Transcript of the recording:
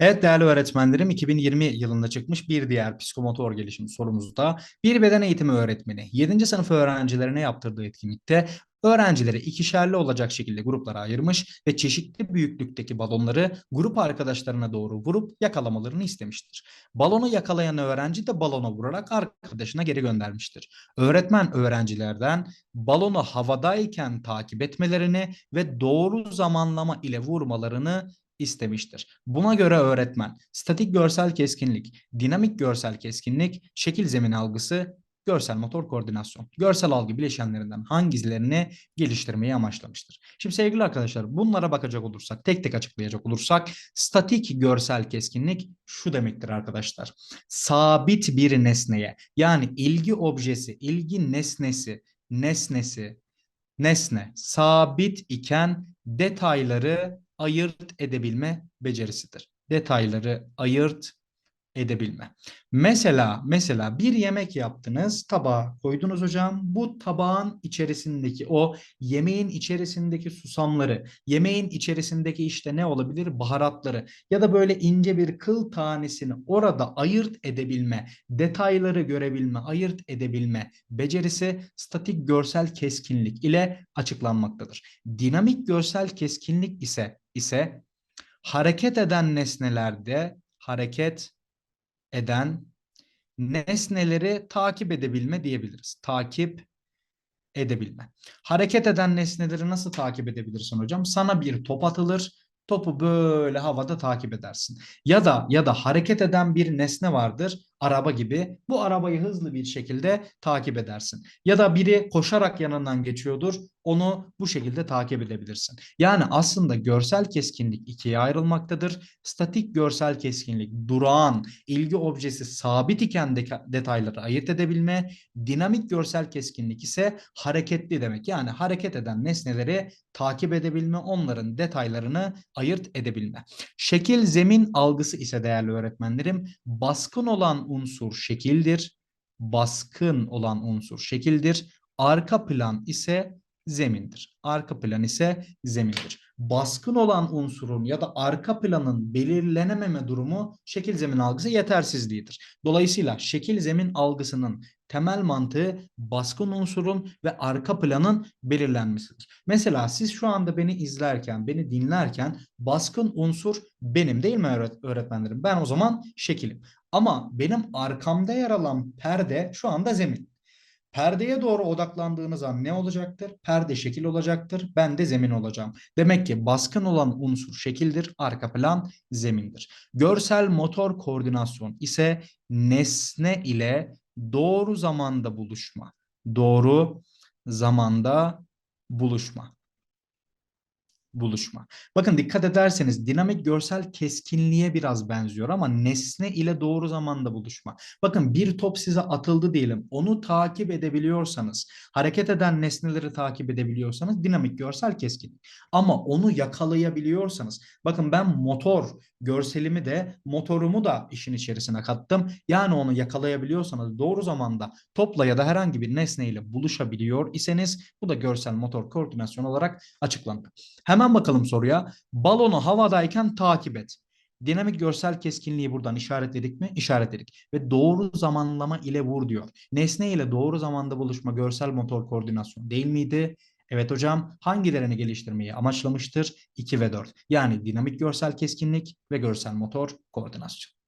Evet değerli öğretmenlerim 2020 yılında çıkmış bir diğer psikomotor gelişim sorumuzda bir beden eğitimi öğretmeni 7. sınıf öğrencilerine yaptırdığı etkinlikte öğrencileri ikişerli olacak şekilde gruplara ayırmış ve çeşitli büyüklükteki balonları grup arkadaşlarına doğru vurup yakalamalarını istemiştir. Balonu yakalayan öğrenci de balona vurarak arkadaşına geri göndermiştir. Öğretmen öğrencilerden balonu havadayken takip etmelerini ve doğru zamanlama ile vurmalarını istemiştir. Buna göre öğretmen statik görsel keskinlik, dinamik görsel keskinlik, şekil zemin algısı, görsel motor koordinasyon, görsel algı bileşenlerinden hangilerini geliştirmeyi amaçlamıştır. Şimdi sevgili arkadaşlar bunlara bakacak olursak, tek tek açıklayacak olursak statik görsel keskinlik şu demektir arkadaşlar. Sabit bir nesneye yani ilgi objesi, ilgi nesnesi, nesnesi, nesne sabit iken detayları ayırt edebilme becerisidir. Detayları ayırt edebilme. Mesela mesela bir yemek yaptınız, tabağa koydunuz hocam. Bu tabağın içerisindeki o yemeğin içerisindeki susamları, yemeğin içerisindeki işte ne olabilir? Baharatları ya da böyle ince bir kıl tanesini orada ayırt edebilme, detayları görebilme, ayırt edebilme becerisi statik görsel keskinlik ile açıklanmaktadır. Dinamik görsel keskinlik ise ise hareket eden nesnelerde hareket eden nesneleri takip edebilme diyebiliriz. Takip edebilme. Hareket eden nesneleri nasıl takip edebilirsin hocam? Sana bir top atılır, topu böyle havada takip edersin. Ya da ya da hareket eden bir nesne vardır, araba gibi. Bu arabayı hızlı bir şekilde takip edersin. Ya da biri koşarak yanından geçiyordur, onu bu şekilde takip edebilirsin. Yani aslında görsel keskinlik ikiye ayrılmaktadır. Statik görsel keskinlik durağan, ilgi objesi sabit iken de detayları ayırt edebilme, dinamik görsel keskinlik ise hareketli demek. Yani hareket eden nesneleri takip edebilme, onların detaylarını ayırt edebilme. Şekil zemin algısı ise değerli öğretmenlerim baskın olan unsur şekildir. Baskın olan unsur şekildir. Arka plan ise zemindir. Arka plan ise zemindir. Baskın olan unsurun ya da arka planın belirlenememe durumu şekil zemin algısı yetersizliğidir. Dolayısıyla şekil zemin algısının temel mantığı baskın unsurun ve arka planın belirlenmesidir. Mesela siz şu anda beni izlerken, beni dinlerken baskın unsur benim değil mi öğretmenlerim? Ben o zaman şekilim. Ama benim arkamda yer alan perde şu anda zemin. Perdeye doğru odaklandığınız an ne olacaktır? Perde şekil olacaktır. Ben de zemin olacağım. Demek ki baskın olan unsur şekildir. Arka plan zemindir. Görsel motor koordinasyon ise nesne ile doğru zamanda buluşma. Doğru zamanda buluşma buluşma. Bakın dikkat ederseniz dinamik görsel keskinliğe biraz benziyor ama nesne ile doğru zamanda buluşma. Bakın bir top size atıldı diyelim. Onu takip edebiliyorsanız, hareket eden nesneleri takip edebiliyorsanız dinamik görsel keskinlik. Ama onu yakalayabiliyorsanız, bakın ben motor görselimi de motorumu da işin içerisine kattım. Yani onu yakalayabiliyorsanız doğru zamanda topla ya da herhangi bir nesneyle buluşabiliyor iseniz bu da görsel motor koordinasyon olarak açıklandı. Hemen bakalım soruya. Balonu havadayken takip et. Dinamik görsel keskinliği buradan işaretledik mi? İşaretledik. Ve doğru zamanlama ile vur diyor. Nesne ile doğru zamanda buluşma görsel motor koordinasyon değil miydi? Evet hocam hangilerini geliştirmeyi amaçlamıştır? 2 ve 4. Yani dinamik görsel keskinlik ve görsel motor koordinasyon.